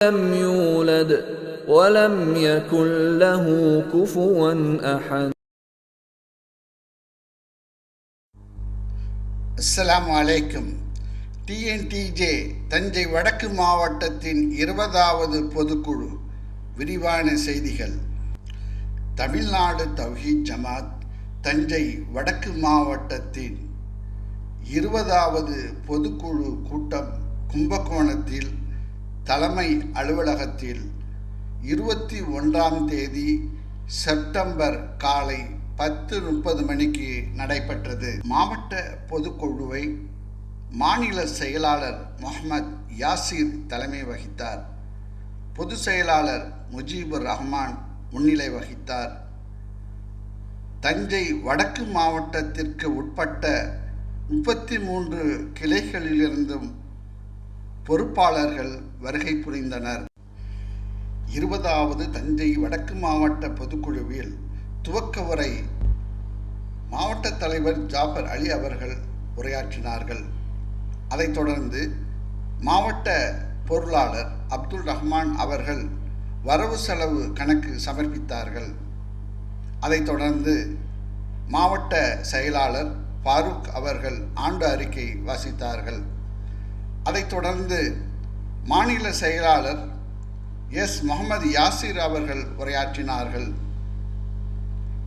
لم يولد ولم يكن له كفوا احد அஸ்ஸலாமு அலைக்கும் டிஎன்டிஜே தஞ்சை வடக்கு மாவட்டத்தின் இருபதாவது பொதுக்குழு விரிவான செய்திகள் தமிழ்நாடு தவ்ஹீத் ஜமாத் தஞ்சை வடக்கு மாவட்டத்தின் இருபதாவது பொதுக்குழு கூட்டம் கும்பகோணத்தில் தலைமை அலுவலகத்தில் இருபத்தி ஒன்றாம் தேதி செப்டம்பர் காலை பத்து முப்பது மணிக்கு நடைபெற்றது. மாவட்ட பொதுக்குழுவை மாநில செயலாளர் முகமது யாசிர் தலைமை வகித்தார். பொதுச் செயலாளர் முஜீபுர் ரஹ்மான் முன்னிலை வகித்தார். தஞ்சை வடக்கு மாவட்டத்திற்கு உட்பட்ட முப்பத்தி மூன்று கிளைகளிலிருந்தும் பொறுப்பாளர்கள் வருகை புரிந்தனர். இருபதாவது தஞ்சை வடக்கு மாவட்ட பொதுக்குழுவில் துவக்க உரை மாவட்ட தலைவர் ஜாஃபர் அலி அவர்கள் உரையாற்றினார்கள். அதைத் தொடர்ந்து மாவட்ட பொருளாளர் அப்துல் ரஹ்மான் அவர்கள் வரவு செலவு கணக்கு சமர்ப்பித்தார்கள். அதைத் தொடர்ந்து மாவட்ட செயலாளர் ஃபாரூக் அவர்கள் ஆண்டு அறிக்கை வாசித்தார்கள். அதைத் தொடர்ந்து மாநில செயலாளர் எஸ். முகமது யாசிர் அவர்கள் உரையாற்றினார்கள்.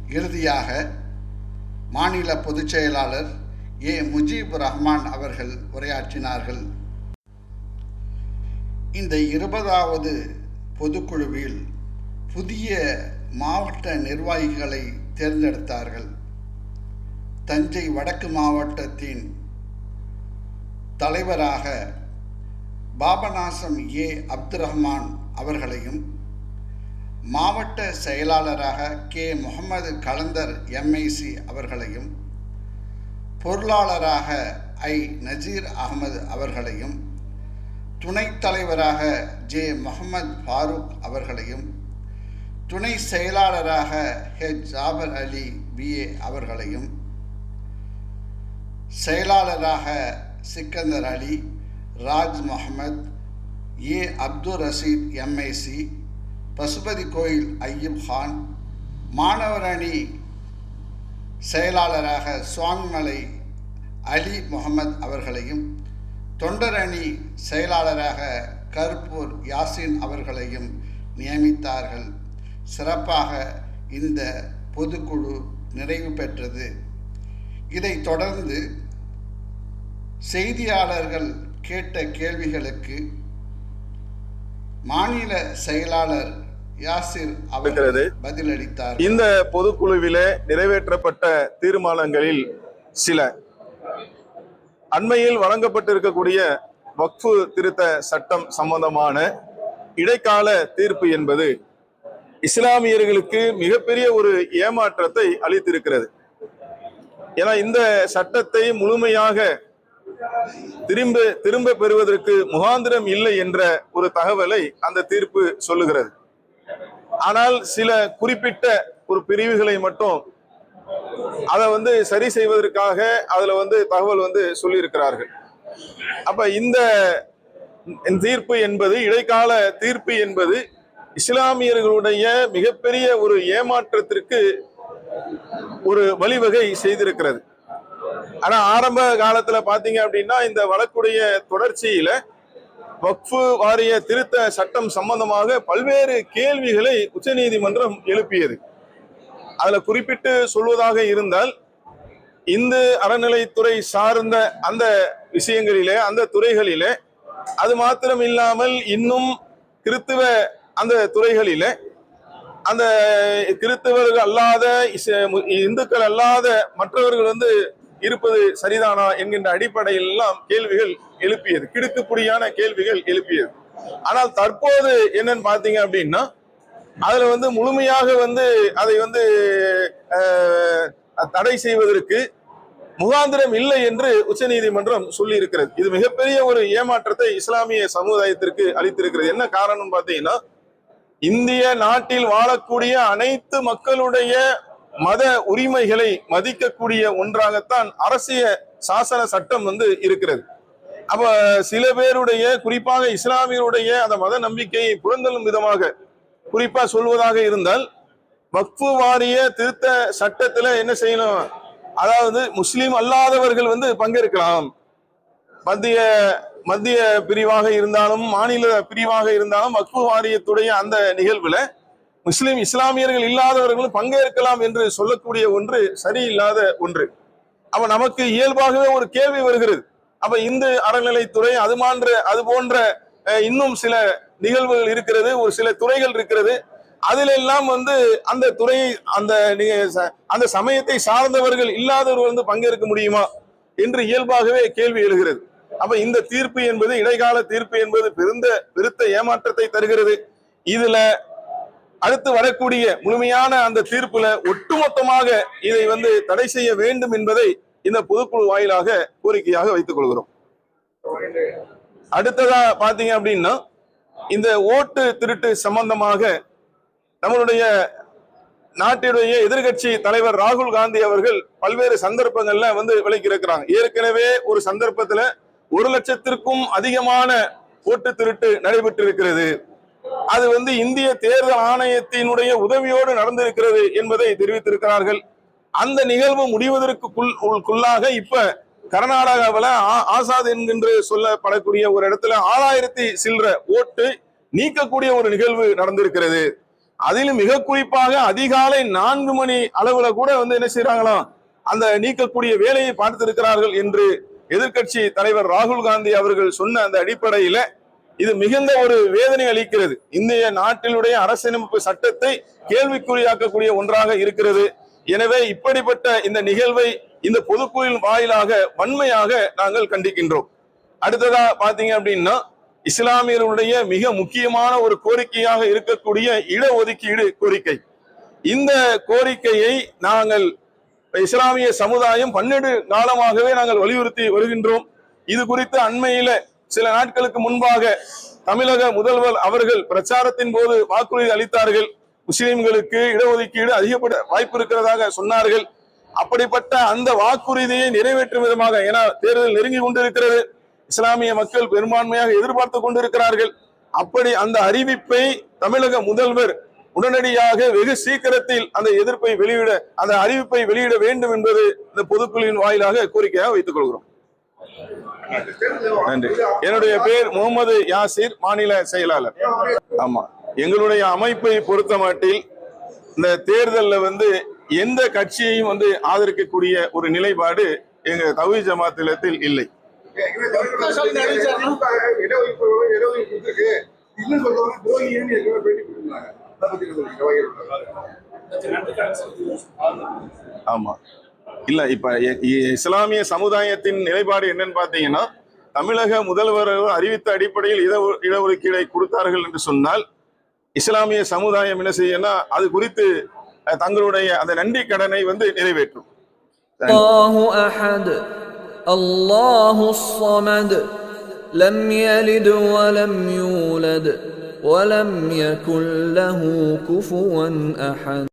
இறுதியாக மாநில பொதுச் செயலாளர் ஏ. முஜீப் ரஹ்மான் அவர்கள் உரையாற்றினார்கள். இந்த இருபதாவது பொதுக்குழுவில் புதிய மாவட்ட நிர்வாகிகளை தேர்ந்தெடுத்தார்கள். தஞ்சை வடக்கு மாவட்டத்தின் தலைவராக பாபநாசம் ஏ அப்து ரஹ்மான் அவர்களையும் மாவட்ட செயலாளராக கே முகமது கலந்தர் எம்ஐசி அவர்களையும் பொருளாளராக ஐ நஜீர் அகமது அவர்களையும் துணைத் தலைவராக ஜே முகமது ஃபாரூக் அவர்களையும் துணை செயலாளராக ஹெச் ஜாபர் அலி பிஏ அவர்களையும் செயலாளராக சிக்கந்தர் அலி ராஜ் முகமது ஏ அப்துல் ரசீத் எம்ஐசி பசுபதி கோயில் ஐயூப் கான் மாணவர் அணி செயலாளராக சுவாமிமலை அலி முகமது அவர்களையும் தொண்டர் அணி செயலாளராக கருப்பூர் யாசின் அவர்களையும் நியமித்தார்கள். சிறப்பாக இந்த பொதுக்குழு நிறைவு பெற்றது. இதைத் தொடர்ந்து செய்தியாளர்கள் கேட்ட கேள்விகளுக்கு மாநில செயலாளர் யாசிர் அவர்கள். பதிலளித்தார். இந்த பொதுக்குழுவிலே நிறைவேற்றப்பட்ட தீர்மானங்களில் சில. அண்மையில் வழங்கப்பட்டிருக்கக்கூடிய வக்ஃபு திருத்த சட்டம் சம்பந்தமான இடைக்கால தீர்ப்பு என்பது இஸ்லாமியர்களுக்கு மிகப்பெரிய ஒரு ஏமாற்றத்தை அளித்திருக்கிறது. ஏன்னா இந்த சட்டத்தை முழுமையாக திரும்ப திரும்ப பெறுவதற்கு முகாந்திரம் இல்லை என்ற ஒரு தகவலை அந்த தீர்ப்பு சொல்லுகிறது. ஆனால் சில குறிப்பிட்ட ஒரு பிரிவுகளை மட்டும் அதை வந்து சரி செய்வதற்காக அதுல வந்து தகவல் வந்து சொல்லியிருக்கிறார்கள். அப்ப இந்த தீர்ப்பு என்பது இடைக்கால தீர்ப்பு என்பது இஸ்லாமியர்களுடைய மிகப்பெரிய ஒரு ஏமாற்றத்திற்கு ஒரு வழிவகை செய்திருக்கிறது. ஆனா ஆரம்ப காலத்துல பாத்தீங்க அப்படின்னா இந்த வழக்குடைய தொடர்ச்சியில வக்ஃபு வாரிய திருத்த சட்டம் சம்பந்தமாக பல்வேறு கேள்விகளை உச்சநீதிமன்றம் எழுப்பியது. அதுல குறிப்பிட்டு சொல்வதாக இருந்தால் இந்து அறநிலைத்துறை சார்ந்த அந்த விஷயங்களிலே அந்த துறைகளிலே அது மாத்திரம் இல்லாமல் இன்னும் கிறித்துவ அந்த துறைகளிலே அந்த கிறித்தவர்கள் அல்லாத இந்துக்கள் அல்லாத மற்றவர்கள் வந்து இருப்பது சரிதானா என்கின்ற அடிப்படையில் எல்லாம் கேள்விகள் எழுப்பியது. கிடுக்குப்புடியான கேள்விகள் எழுப்பியது. ஆனால் தற்போது என்னன்னு பாத்தீங்க அப்படின்னா அதுல வந்து முழுமையாக வந்து அதை வந்து தடை செய்வதற்கு முகாந்திரம் இல்லை என்று உச்சநீதிமன்றம் சொல்லி இருக்கிறது இது மிகப்பெரிய ஒரு ஏமாற்றத்தை இஸ்லாமிய சமுதாயத்திற்கு அளித்திருக்கிறது. என்ன காரணம் பாத்தீங்கன்னா இந்திய நாட்டில் வாழக்கூடிய அனைத்து மக்களுடைய மத உரிமைகளை மதிக்கக்கூடிய ஒன்றாகத்தான் அரசிய சாசன சட்டம் வந்து இருக்கிறது. அப்ப சில பேருடைய குறிப்பாக இஸ்லாமியருடைய அந்த மத நம்பிக்கையை புறந்தள்ளும் விதமாக குறிப்பா சொல்வதாக இருந்தால் வக்ஃபு வாரிய திருத்த சட்டத்துல என்ன செய்யணும்? அதாவது முஸ்லீம் அல்லாதவர்கள் வந்து பங்கேற்கலாம். மத்திய மத்திய பிரிவாக இருந்தாலும் மாநில பிரிவாக இருந்தாலும் வக்ஃபு வாரியத்துடைய அந்த நிகழ்வுல முஸ்லிம் இஸ்லாமியர்கள் இல்லாதவர்களும் பங்கேற்கலாம் என்று சொல்லக்கூடிய ஒன்று சரியில்லாத ஒன்று. அப்ப நமக்கு இயல்பாகவே ஒரு கேள்வி வருகிறது. அப்ப இந்து அறநிலைத்துறை அது மான்ற அது போன்ற இன்னும் சில நிகழ்வுகள் இருக்கிறது ஒரு சில துறைகள் இருக்கிறது. அதிலெல்லாம் வந்து அந்த துறை அந்த ச- அந்த சமயத்தை சார்ந்தவர்கள் இல்லாதவர்கள் வந்து பங்கேற்க முடியுமா என்று இயல்பாகவே கேள்வி எழுகிறது. அப்ப இந்த தீர்ப்பு என்பது இடைக்கால தீர்ப்பு என்பது பெருந்த பெருத்த ஏமாற்றத்தை தருகிறது. இதுல அடுத்து வரக்கூடிய முழுமையான அந்த தீர்ப்புல ஒட்டுமொத்தமாக இதை வந்து தடை செய்ய வேண்டும் என்பதை இந்த பொதுக்குழு வாயிலாக கோரிக்கையாக வைத்துக் கொள்கிறோம். அடுத்ததா பாத்தீங்க அப்படின்னா இந்த ஓட்டு திருட்டு சம்பந்தமாக நம்மளுடைய நாட்டினுடைய எதிர்கட்சி தலைவர் ராகுல் காந்தி அவர்கள் பல்வேறு சந்தர்ப்பங்கள்ல வந்து விலக்கி இருக்கிறாங்க ஏற்கனவே ஒரு சந்தர்ப்பத்துல ஒரு லட்சத்திற்கும் அதிகமான ஓட்டு திருட்டு நடைபெற்று இருக்கிறது அது வந்து இந்திய தேர்தல் ஆணையத்தினுடைய உதவியோடு நடந்திருக்கிறது என்பதை தெரிவித்திருக்கிறார்கள். அந்த நிகழ்வு முடிவதற்குள்ளாக இப்ப கர்நாடகாவில் ஆ- ஆசாத் என்கின்ற சொல்லப்படக்கூடிய ஒரு இடத்துல ஆறாயிரத்தி சில்லற ஓட்டு நீக்கக்கூடிய ஒரு நிகழ்வு நடந்திருக்கிறது. அதிலும் மிக குறிப்பாக அதிகாலை நான்கு மணி அளவுல கூட வந்து என்ன செய்யறாங்களாம் அந்த நீக்கக்கூடிய வேலையை பார்த்திருக்கிறார்கள் என்று எதிர்க்கட்சி தலைவர் ராகுல் காந்தி அவர்கள் சொன்ன அந்த அடிப்படையில இது மிகுந்த ஒரு வேதனை அளிக்கிறது. இந்திய நாட்டினுடைய அரசியலமைப்பு சட்டத்தை கேள்விக்குறியாக்கக்கூடிய ஒன்றாக இருக்கிறது. எனவே இப்படிப்பட்ட இந்த நிகழ்வை இந்த பொதுக்குழுவின் வாயிலாக வன்மையாக நாங்கள் கண்டிக்கின்றோம். அடுத்ததா பாத்தீங்க அப்படின்னா இஸ்லாமியர்களுடைய மிக முக்கியமான ஒரு கோரிக்கையாக இருக்கக்கூடிய இடஒதுக்கீடு கோரிக்கை. இந்த கோரிக்கையை நாங்கள் இஸ்லாமிய சமுதாயம் பன்னெண்டு காலமாகவே நாங்கள் வலியுறுத்தி வருகின்றோம். இது குறித்து அண்மையில சில நாட்களுக்கு முன்பாக தமிழக முதல்வர் அவர்கள் பிரச்சாரத்தின் போது வாக்குறுதி அளித்தார்கள். முஸ்லிம்களுக்கு இடஒதுக்கீடு அதிகப்பட வாய்ப்பு இருக்கிறதாக சொன்னார்கள். அப்படிப்பட்ட அந்த வாக்குறுதியை நிறைவேற்றும் விதமாக ஏன்னா தேர்தல் நெருங்கி கொண்டிருக்கிறது. இஸ்லாமிய மக்கள் பெரும்பான்மையாக எதிர்பார்த்து கொண்டிருக்கிறார்கள். அப்படி அந்த அறிவிப்பை தமிழக முதல்வர் உடனடியாக வெகு சீக்கிரத்தில் அந்த எதிர்ப்பை வெளியிட அந்த அறிவிப்பை வெளியிட வேண்டும் என்பது இந்த பொதுக்குழுவின் வாயிலாக கோரிக்கையாக வைத்துக் கொள்கிறோம். நன்றி. என்னுடைய பேர் முகமது யாசிர் மாநில செயலாளர். ஆமா. எங்களுடைய அமைப்பை பொறுத்த மட்டில் இந்த தேர்தலில் வந்து எந்த கட்சியையும் வந்து ஆதரிக்கக்கூடிய ஒரு நிலைப்பாடு எங்க தவி ஜமாத்திலத்தில் இல்லை. ஆமா. இல்ல இப்ப எ- இ- இஸ்லாமிய சமுதாயத்தின் நிலைப்பாடு என்னன்னு பாத்தீங்கன்னா தமிழக முதல்வர் அறிவித்த அடிப்படையில் இட இடஒதுக்கீடை கொடுத்தார்கள் என்று சொன்னால் இஸ்லாமிய சமுதாயம் என்ன செய்யணும்னா அது குறித்து அஹ், தங்களுடைய அந்த நன்றி கடனை வந்து நிறைவேற்றும் الله احد الله الصمد لم يلد ولم يولد ولم يكن له كفوا احد